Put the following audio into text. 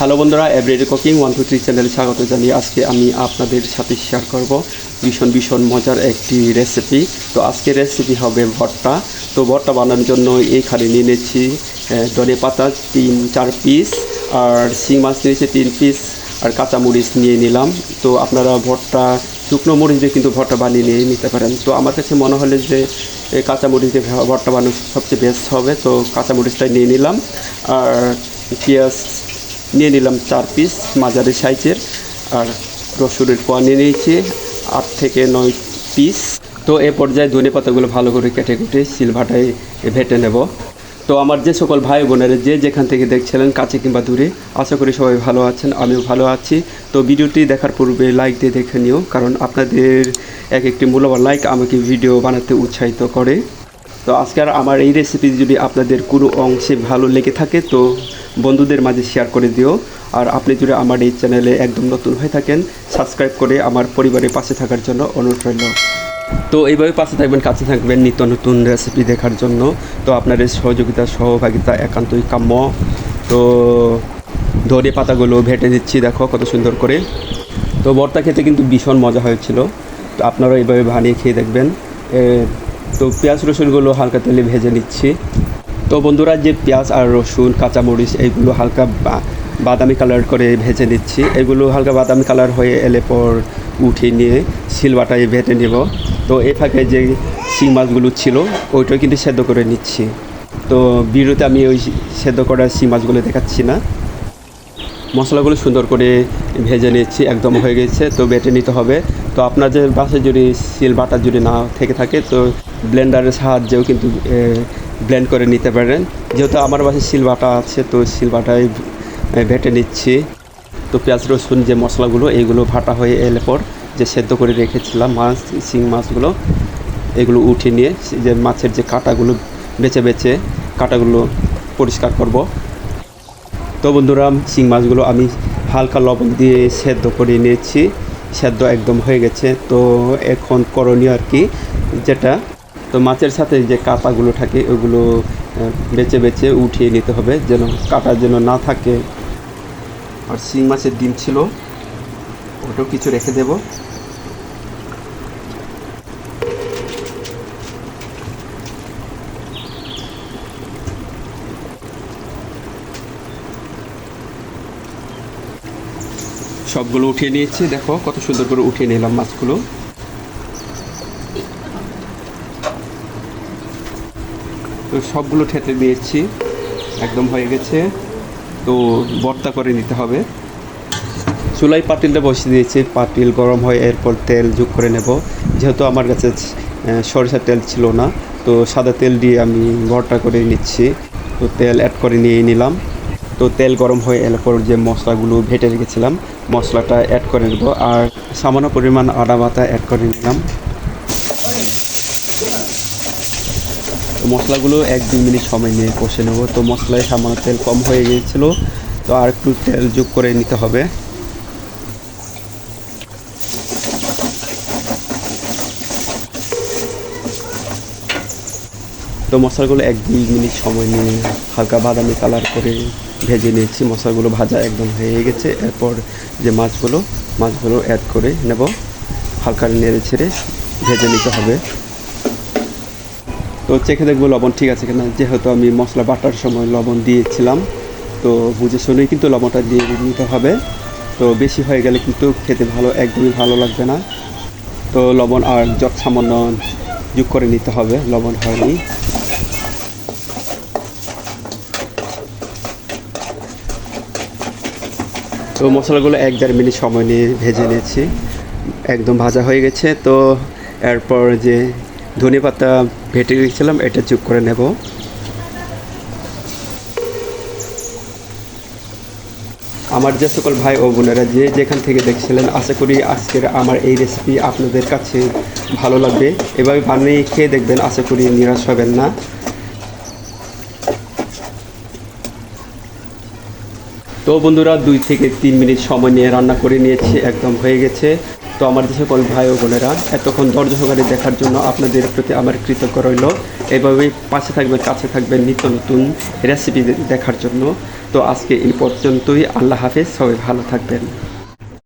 Hello বন্ধুরা everyday cooking one two three চ্যানেলে স্বাগত জানিয়ে আজকে আমি আপনাদের সাথে শেয়ার করব ভীষণ ভীষণ মজার একটি রেসিপি তো আজকে রেসিপি হবে ভর্তা। তো ভর্তা বানানোর জন্য এইখানে নিয়ে নিয়েছি ধনে পাতা তিন, চার পিস আর শিং মাছ নিয়েছি তিন পিস আর কাঁচামরিচ নিয়ে নিলাম। তো আপনারা ভর্তা, শুকনো মরিচ দিয়ে কিন্তু ভর্তা বানিয়ে নিয়ে নিতে পারেন। তো আমার কাছে মনে হলে যে কাঁচামরিচ দিয়ে ভর্তা বানানো সবচেয়ে বেস্ট হবে। তো কাঁচামরিচটাই নিয়ে নিলাম, আর পেঁয়াজ নিয়ে নিলাম চার পিস মাঝারি সাইজের, আর রসুনের পোয়া নিয়ে নিয়েছি আট থেকে নয় পিস তো এ পর্যায়ে ধনে পাতাগুলো ভালো করে কেটে কেটে সিলভাটায় ভেটে নেব। তো আমার যে সকল ভাই বোনেরা যে যেখান থেকে দেখছিলেন কাছে কিংবা দূরে, আশা করি সবাই ভালো আছেন, আমিও ভালো আছি। তো ভিডিওটি দেখার পূর্বে লাইক দিয়ে দেখে নিও, কারণ আপনাদের এক একটি মূল্যবান লাইক আমাকে ভিডিও বানাতে উৎসাহিত করে। তো আজকের আমার এই রেসিপি যদি আপনাদের কোনো অংশে ভালো লেগে থাকে, তো বন্ধুদের মাঝে শেয়ার করে দিও। আর আপনি যদি আমার এই চ্যানেলে একদম নতুন হয়ে থাকেন সাবস্ক্রাইব করে আমার পরিবারের পাশে থাকার জন্য রইল। তো এইভাবে পাশে থাকবেন, কাছে থাকবেন নিত্য নতুন রেসিপি দেখার জন্য। তো আপনাদের সহযোগিতা, সহভাগিতা একান্তই কাম্য। তো ধরে পাতাগুলো ভেটে দিচ্ছি দেখো কত সুন্দর করে। তো বর্তা খেতে কিন্তু ভীষণ মজা হয়েছিল। তো আপনারা এইভাবে বানিয়ে খেয়ে দেখবেন। তো পেঁয়াজ রসুনগুলো হালকা তেলে ভেজে নিচ্ছি। তো বন্ধুরা, যে পেঁয়াজ আর রসুন, কাঁচামরিচ, এইগুলো হালকা বাদামি কালার করে ভেজে নিচ্ছি। এগুলো হালকা বাদামি কালার হয়ে এলে পর উঠিয়ে নিয়ে শিলবাটায় ভেটে নেব। তো এ ফাঁকে যে শিং মাছগুলো ছিল, ওইটাও কিন্তু সেদ্ধ করে নিচ্ছি। তো ভিডিওতে আমি ওই সেদ্ধ করা শিং মাছগুলো দেখাচ্ছি না। মশলাগুলো সুন্দর করে ভেজে নিচ্ছি, একদম হয়ে গেছে, তো বেটে নিতে হবে। তো আপনাদের বাসে যদি সিল বাটা যদি না থেকে থাকে, তো ব্লেন্ডারের সাহায্যেও কিন্তু ব্লেন্ড করে নিতে পারেন। যেহেতু আমার বাসে সিল বাটা আছে, তো সিল বেটে নিচ্ছি। তো পেঁয়াজ, রসুন যে মশলাগুলো এইগুলো ভাটা হয়ে এলে পর যে সেদ্ধ করে রেখেছিলাম মাছ, শিং মাছগুলো, এগুলো উঠিয়ে নিয়ে যে মাছের যে কাঁটাগুলো, বেছে বেছে কাঁটাগুলো পরিষ্কার করব। তো বন্ধুরা, শিং মাছগুলো আমি হালকা লবণ দিয়ে সেদ্ধ করে নিয়েছি। সেদ্ধ একদম হয়ে গেছে। তো এখন করণীয় আর কি, যেটা তো মাছের সাথে যে কাঁটাগুলো থাকে, ওগুলো বেছে বেছে উঠিয়ে নিতে হবে, যেন কাঁটা যেন না থাকে। আর শিং মাছের ডিম ছিল, ওটাও কিছু রেখে দেবো। সবগুলো উঠিয়ে নিয়েছি। দেখো, কত সুন্দর করে উঠিয়ে নিলাম মাছগুলো। তো সবগুলো ঠেতে দিয়েছি। একদম হয়ে গেছে। তো বর্তা করে নিতে হবে। চুলাই পাতিলটা বসিয়ে দিয়েছি। পাতিল গরম হয়, এরপর তেল যোগ করে নেব। যেহেতু আমার কাছে সরিষার তেল ছিল না, তো সাদা তেল দিয়ে আমি ভর্তা করে নিচ্ছি। তো তেল অ্যাড করে নিয়ে নিলাম। তো তেল গরম হয়ে এলে পর যে মশলাগুলো ভেটে রেখেছিলাম, মশলাটা অ্যাড করে নেব আর সামান্য পরিমাণ আদা বাটা অ্যাড করে নিলাম। মশলাগুলো এক দুই মিনিট সময় নিয়ে কষে নেব। তো মশলায় সামান্য তেল কম হয়ে গিয়েছিল, তো আর একটু তেল যোগ করে নিতে হবে। তো মশলাগুলো এক দুই মিনিট সময় নিয়ে হালকা বাদামি কালার করে ভেজে নিয়েছি, মশলাগুলো ভাজা একদম হয়ে গেছে। এরপর যে মাছগুলো মাছগুলো অ্যাড করে নেব। হালকা নেড়ে ছেড়ে ভেজে নিতে হবে। তো চেখে দেখব লবণ ঠিক আছে কিনা। যেহেতু আমি মশলা বাটার সময় লবণ দিয়েছিলাম, তো বুঝে শুনেই কিন্তু লবণটা দিয়ে নিতে হবে। তো বেশি হয়ে গেলে কিন্তু খেতে ভালো, একদমই ভালো লাগবে না। তো লবণ আর যত সামান্য যোগ করে নিতে হবে, লবণ হয়নি। তো মশলাগুলো এক দেড় মিনিট সময় নিয়ে ভেজে নিয়েছি। একদম ভাজা হয়ে গেছে, তো এরপর যে ধনে পাতা ভেটে রেখেছিলাম, এটা চুপ করে নেব। আমার যে সকল ভাই ও বোনেরা যে যেখান থেকে দেখছিলেন, আশা করি আজকের আমার এই রেসিপি আপনাদের কাছে ভালো লাগবে। এভাবে বানিয়ে খেয়ে দেখবেন, আশা করি নিরাশ হবেন না। তো বন্ধুরা, দুই থেকে তিন মিনিট সময় নিয়ে রান্না করে নিয়েছি, একদম হয়ে গেছে। তো আমার যে সকল ভাই ও বোনেরা, এতক্ষণ ধৈর্য সহকারে দেখার জন্য আপনাদের প্রতি আমার কৃতজ্ঞ রইল। এভাবে পাশে থাকবেন, কাছে থাকবেন নিত্য নতুন রেসিপি দেখার জন্য। তো আজকে এই পর্যন্তই, আল্লাহ হাফেজ, সবাই ভালো থাকবেন।